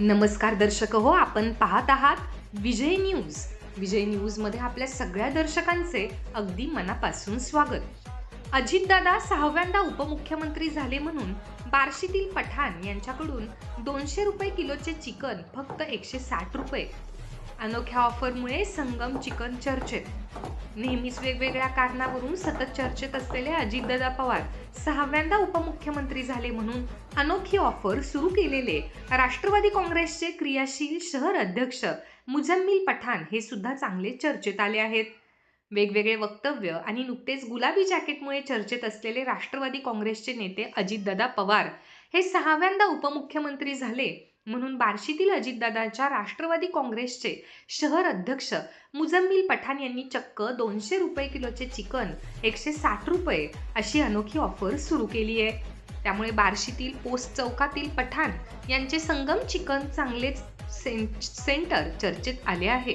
नमस्कार दर्शक हो आपण पाहत आहात विजय न्यूज. विजय न्यूजमध्ये आपल्या सगळ्या दर्शकांचे अगदी मनापासून स्वागत. अजितदादा सहाव्यांदा उपमुख्यमंत्री झाले म्हणून बार्शीतील पठाण यांच्याकडून दोनशे रुपये किलोचे चिकन फक्त एकशे साठ रुपये. अनोख्या ऑफरमुळे संगम चिकन चर्चेत. नेहमीच वेगवेगळ्या कारणावरून सतत चर्चेत असलेले अजितदादा पवार सहाव्यांदा उपमुख्यमंत्री झाले म्हणून अनोखी ऑफर सुरू केलेले राष्ट्रवादी काँग्रेसचे क्रियाशील शहर अध्यक्ष मुजम्मिल पठाण हे सुद्धा चांगले चर्चेत आले आहेत. वेगवेगळे वक्तव्य आणि नुकतेच गुलाबी जॅकेटमुळे चर्चेत असलेले राष्ट्रवादी काँग्रेसचे नेते अजितदादा पवार हे सहाव्यांदा उपमुख्यमंत्री झाले म्हणून बार्शीतील अजितदादांच्या राष्ट्रवादी काँग्रेसचे शहर अध्यक्ष मुजम्मिल पठाण यांनी चक्क दोनशे रुपये किलोचे चिकन एकशे साठ रुपये अशी अनोखी ऑफर सुरू केली आहे त्यामुळे बार्शीतील पोस्ट चौकातील पठाण यांचे संगम चिकन चांगलेच सें- सेंटर चर्चेत आले आहे.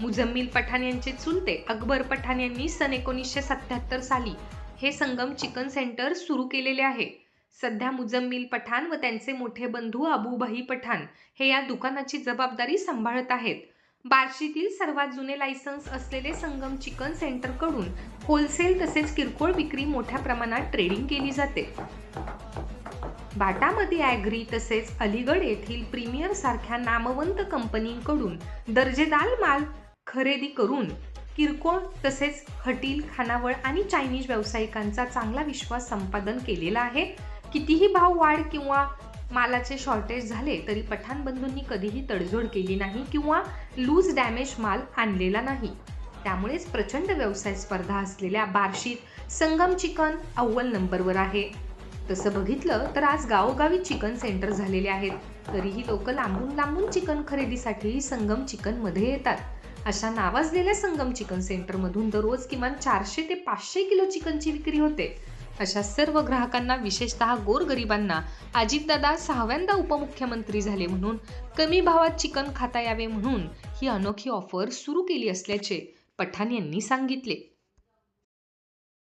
मुजम्मिल पठाण यांचे चुलते अकबर पठाण यांनी सन एकोणीसशे सत्याहत्तर साली हे संगम चिकन सेंटर सुरू केलेले आहे. सध्या मुजम्मिल पठाण व त्यांचे मोठे बंधू अबूबाही पठाण हे या दुकानाची जबाबदारी सांभाळत आहेत. बार्शीतील सर्वात जुने लायसन्स असलेले संगम चिकन सेंटरकडून होलसेल तसेच किरकोळ विक्री मोठ्या प्रमाणात ट्रेडिंग केली जाते. बाटामध्ये ॲग्री तसेच अलीगड येथील प्रीमियर सारख्या नामवंत कंपनींकडून दर्जेदार माल खरेदी करून किरकोळ तसेच हटील खानावळ आणि चायनीज व्यावसायिकांचा चांगला विश्वास संपादन केलेला आहे. कितीही भाव वाढ किंवा मालाचे शॉर्टेज झाले तरी पठाण बंधूंनी कधीही तडजोड केली नाही किंवा लूज डॅमेज माल आणलेला नाही. त्यामुळेच प्रचंड व्यवसाय स्पर्धा असलेल्या बार्शीत संगम चिकन अव्वल नंबरवर आहे. तसं बघितलं तर आज गावोगावी चिकन सेंटर झालेले आहेत. तरीही लोक लांबून लांबून चिकन खरेदीसाठी संगम चिकनमध्ये येतात. अशा नावाजलेल्या संगम चिकन सेंटरमधून दररोज किमान चारशे ते पाचशे किलो चिकनची विक्री होते. अशा सर्व ग्राहकांना विशेषतः गोरगरिबांना अजितदादा सहाव्यांदा उपमुख्यमंत्री झाले म्हणून कमी भावात चिकन खाता यावे म्हणून ही अनोखी ऑफर सुरू केली असल्याचे पठाण यांनी सांगितले.